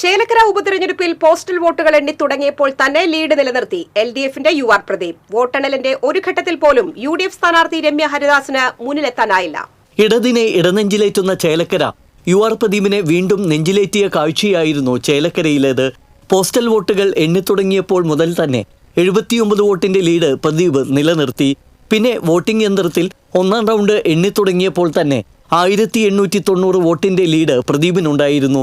ചേലക്കര ഉപതെരഞ്ഞെടുപ്പിൽ പോസ്റ്റൽ വോട്ടുകൾ എണ്ണി തുടങ്ങിയപ്പോൾ തന്നെ ലീഡ് നിലനിർത്തി. എൽ ഡി എഫിന്റെ യു ആർ പ്രദീപ്. വോട്ടെണ്ണലിന്റെ ഒരു ഘട്ടത്തിൽ പോലും യു ഡി എഫ് സ്ഥാനാർത്ഥി രമ്യ ഹരിദാസിന് മുന്നിലെത്താനായില്ല. ഇടതിനെ ഇടനെഞ്ചിലേറ്റുന്ന ചേലക്കര യു ആർ പ്രദീപിനെ വീണ്ടും നെഞ്ചിലേറ്റിയ കാഴ്ചയായിരുന്നു ചേലക്കരയിലേത് പോസ്റ്റൽ വോട്ടുകൾ എണ്ണിത്തുടങ്ങിയപ്പോൾ മുതൽ തന്നെ എഴുപത്തിയൊമ്പത് വോട്ടിന്റെ ലീഡ് പ്രദീപ് നിലനിർത്തി. പിന്നെ വോട്ടിംഗ് യന്ത്രത്തിൽ ഒന്നാം റൗണ്ട് എണ്ണിത്തുടങ്ങിയപ്പോൾ തന്നെ ആയിരത്തി എണ്ണൂറ്റി തൊണ്ണൂറ് വോട്ടിന്റെ ലീഡ് പ്രദീപിനുണ്ടായിരുന്നു.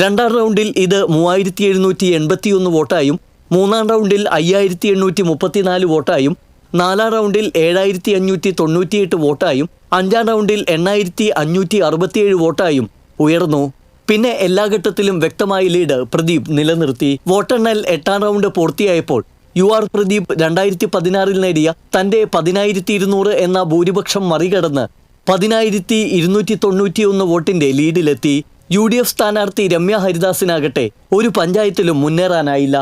രണ്ടാം റൗണ്ടിൽ ഇത് മൂവായിരത്തി എഴുന്നൂറ്റി എൺപത്തിയൊന്ന് വോട്ടായും മൂന്നാം റൗണ്ടിൽ അയ്യായിരത്തി എണ്ണൂറ്റി മുപ്പത്തിനാല് വോട്ടായും നാലാം റൗണ്ടിൽ ഏഴായിരത്തി അഞ്ഞൂറ്റി തൊണ്ണൂറ്റിയെട്ട് വോട്ടായും അഞ്ചാം റൗണ്ടിൽ എണ്ണായിരത്തി അഞ്ഞൂറ്റി അറുപത്തിയേഴ് വോട്ടായും ഉയർന്നു. പിന്നെ എല്ലാ ഘട്ടത്തിലും വ്യക്തമായ ലീഡ് പ്രദീപ് നിലനിർത്തി. വോട്ടെണ്ണൽ എട്ടാം റൗണ്ട് പൂർത്തിയായപ്പോൾ യു ആർ പ്രദീപ് രണ്ടായിരത്തി പതിനാറിൽ നേടിയ തന്റെ പതിനായിരത്തി ഇരുന്നൂറ് എന്ന ഭൂരിപക്ഷം മറികടന്ന് പതിനായിരത്തി ഇരുന്നൂറ്റി തൊണ്ണൂറ്റിയൊന്ന് വോട്ടിന്റെ ലീഡിലെത്തി. യു ഡി എഫ് സ്ഥാനാർത്ഥി രമ്യ ഹരിദാസിനാകട്ടെ ഒരു പഞ്ചായത്തിലും മുന്നേറാനായില്ല.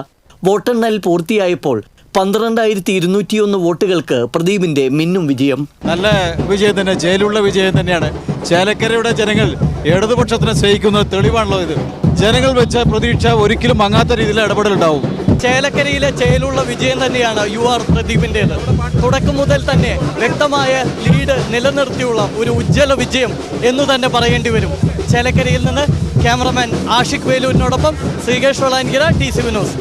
വോട്ടെണ്ണൽ പൂർത്തിയായപ്പോൾ പന്ത്രണ്ടായിരത്തി ഇരുന്നൂറ്റിയൊന്ന് വോട്ടുകൾക്ക് പ്രദീപിന്റെ മിന്നും വിജയം. നല്ല വിജയം തന്നെ ജയിലുള്ള വിജയം തന്നെയാണ്. ചേലക്കരയുടെ ജനങ്ങൾ ഇടതുപക്ഷത്തിനെ സ്നേഹിക്കുന്ന തെളിവാണല്ലോ ഇത്. ജനങ്ങൾ വെച്ച പ്രതീക്ഷ ഒരിക്കലും മങ്ങാത്ത രീതിയിൽ ഇടപെടലുണ്ടാവും. ചേലക്കരയിലെ ചേലുള്ള വിജയം തന്നെയാണ് യു ആർ പ്രദീപിന്റേത് തുടക്കം മുതൽ തന്നെ വ്യക്തമായ ലീഡ് നിലനിർത്തിയുള്ള ഒരു ഉജ്ജ്വല വിജയം എന്ന് തന്നെ പറയേണ്ടി വരും. ചേലക്കരയിൽ നിന്ന് ക്യാമറമാൻ ആഷിഖ് വേലൂരിനോടൊപ്പം ശ്രീകേഷ് വളാൻകിര ടി സി വിനോസ്